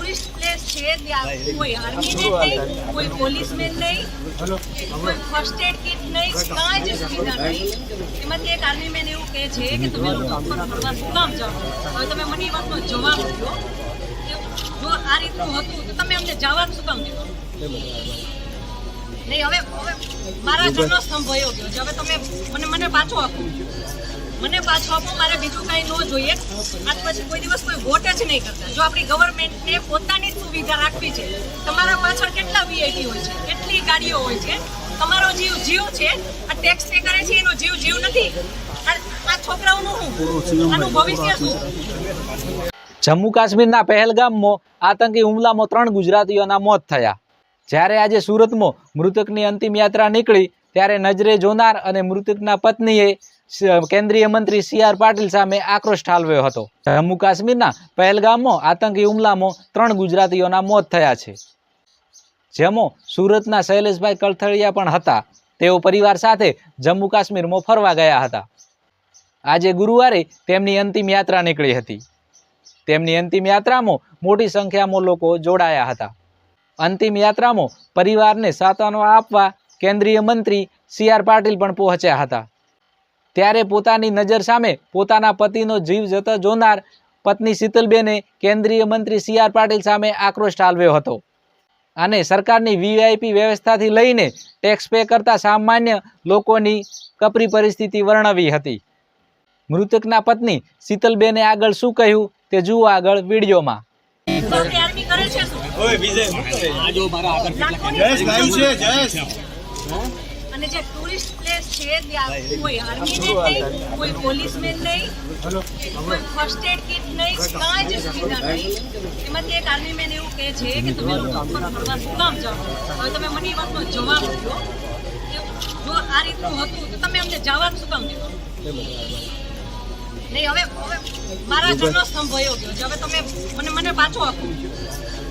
Tourist place છે ત્યાં કોઈ આર્મીને નહીં કોઈ પોલીસમેન નહીં કોઈ ફર્સ્ટ એડ કિટ નહીં કાંઈ જ સુવિધા નહીં. એમાંથી એક આર્મી મેન એવું કહે છે કે તમે લોકો ઉપર ફરવા શું કામ જાઓ? હવે તમે મને એ વાતનો જવાબ આપો કે જો આ રીતનું હતું તો તમે અમને જવાબ શું કામ દીધો? નહીં હવે હવે મારા ઘરનો સ્તંભ ગયો હવે તમે મને મને પાછો આપો. મને પાછો આપો, મારે બીજું કાંઈ ન જોઈએ. પછી કોઈ દિવસ કોઈ વોટ જ નહીં કરતા. જો આપણી ગવર્મેન્ટને પોતાની સુવિધા રાખવી છે, તમારા પાછળ કેટલા વીઆઈટી હોય છે, કેટલી ગાડીઓ હોય છે, તમારો જીવ જીવ છે, આ ટેક્સ પે કરે છે, એનો જીવ જીવ નથી. આ છોકરાઓનું શું? આનું ભવિષ્ય શું? જમ્મુ કાશ્મીરના પહેલગામમાં આતંકી હુમલામાં ત્રણ ગુજરાતીઓના મોત થયા. જ્યારે આજે સુરતમાં મૃતકની અંતિમ યાત્રા નીકળી, ત્યારે નજરે જોનાર અને મૃતકના પત્નીએ કેન્દ્રીય મંત્રી સી આર પાટીલ સામે આક્રોશ ઠાલવ્યો હતો. જમ્મુ કાશ્મીરના પહેલગામમાં આતંકી હુમલામાં ત્રણ ગુજરાતીઓના મોત થયા છે. જેમાં સુરતના શૈલેષભાઈ કળથળિયા પણ હતા. તેઓ પરિવાર સાથે જમ્મુ કાશ્મીરમાં ફરવા ગયા હતા. આજે ગુરુવારે તેમની અંતિમ યાત્રા નીકળી હતી. તેમની અંતિમ યાત્રામાં મોટી સંખ્યામાં લોકો જોડાયા હતા. અંતિમ યાત્રામાં પરિવારને સાતવાનો આપવા કેન્દ્રીય મંત્રી સી આર પાટીલ પણ પહોંચ્યા હતા. ત્યારે પોતાની નજર સામે પોતાના પતિનો જીવ જતો જોનાર પત્ની શીતલબેને કેન્દ્રીય મંત્રી સી આર પાટીલ સામે આક્રોશ ઠાલવ્યો હતો. અને સરકારની વીઆઈપી વ્યવસ્થાથી લઈને ટેક્સ પે કરતા સામાન્ય લોકોની કપરી પરિસ્થિતિ વર્ણવી હતી. મૃતકના પત્ની શીતલબેને આગળ શું કહ્યું તે જુઓ આગળ વિડીયોમાં. કરે છે. અને જે ટુરિસ્ટ પ્લેસ છે ત્યાં કોઈ આર્મીને નહીં કોઈ પોલીસમેન નહીં કોઈ ફર્સ્ટ એડ કિટ નહીં કાંઈ જ સુવિધા નહીં. એમાંથી એક આર્મી મેન એવું કહે છે કે તમે લોકો ફરવા શું કામ જાઓ? હવે તમે મને એ વાતનો જવાબ આપો. જો આ રીતનું હતું તો તમે અમને જવાબ શું કામ દીધો નહીં હવે હવે મારા ઘરનો સ્તંભ ગયો છે. હવે તમે મને મને પાછો આપો.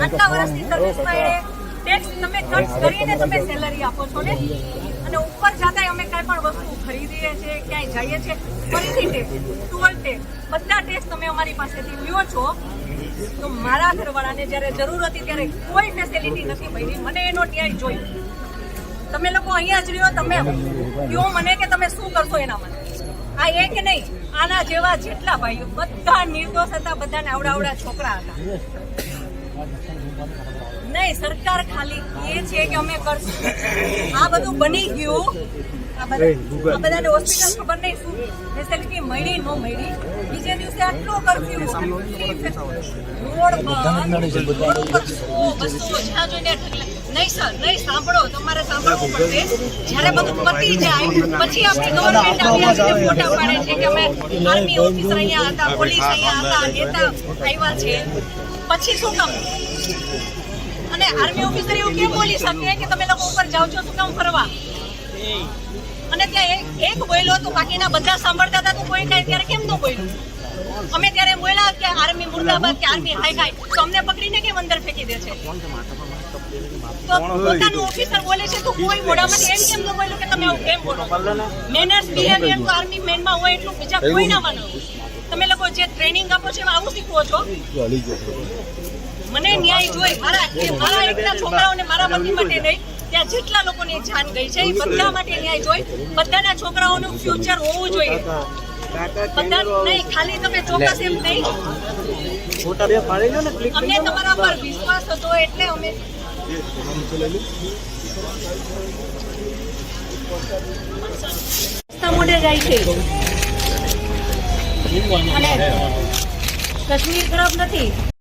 આટલા વર્ષની સર્વિસમાં એ ટેક્સ તમે ખર્ચ કરીને તમે સેલરી આપો છો ને? અને ઉપર જતા અમે કાંઈ પણ વસ્તુ ખરીદીએ છીએ ક્યાંય જઈએ છીએ ફરીથી ટેક્સ ટોલ ટેક્સ બધા ટેક્સ તમે અમારી પાસેથી લ્યો છો. તો મારા ઘરવાળાને જ્યારે જરૂર હતી ત્યારે કોઈ ફેસિલિટી નથી મળી મને એનો ન્યાય જોઈ. તમે લોકો અહીંયા જ રહ્યો તમે કયો મને કે તમે શું કરશો એના માટે આ એક નહીં આના જેવા જેટલા ભાઈઓ બધા નિર્દોષ હતા બધાને આવડા છોકરા હતા. નહીં સરકાર ખાલી એ છે કે અમે કરશું. આ બધું બની ગયું. આ બધા- બધાને હોસ્પિટલ ખબર નહીં શું ફેસિલિટી મળી ન મળી. બીજે દિવસે આટલો કરફ્યુ રોડ બંધ બસો બસો જ્યાં જોઈને નહીં સર, નહીં, સાંભળો, તમારે સાંભળવું પડશે. જ્યારે બધું પતી જાય પછી આર્મી ઓફિસર અહીંયા હતા પછી શું કામ? અને આર્મી ઓફિસર એવું બોલી શકે કે તમે લોકો ઉપર જાઓ છો, શું કામ ફરવા? અને ત્યાં એક બોલ્યો તો બાકીના બધા સાંભળતા હતા, તો કોઈ કાંઈ ત્યારે કેમ ન બોલ્યું? અમે ત્યારે બોલ્યા કે આર્મી મુર્દાબાદ, કે આર્મી હાય હાય તો અમને પકડીને પોતાનું ઓફિસર બોલે છે તો કોઈ મોઢામાંથી એમ કેમ ન બોલ્યું કે તમે આવું કેમ બોલો મેનર્સ બિહેવિયર તો આર્મી મેનમાં હોય એટલું બીજા કોઈ ના માનો તમે લોકો જે ટ્રેનિંગ આપો છો એમાં આવું શીખવો છો? મને ન્યાય જોઈ મારા મારા એકના છોકરાઓને મારા પતિ માટે નહીં ત્યાં જેટલા લોકોની જાન ગઈ છે એ બધા માટે ન્યાય જોઈ. બધાના છોકરાઓનું ફ્યુચર હોવું જોઈએ. બધા નહીં ખાલી તમે ચોક્કસ એમ નહીં. અમને તમારા પર વિશ્વાસ હતો એટલે અમે જાય છે. અને કશ્મીર ખરાબ નથી.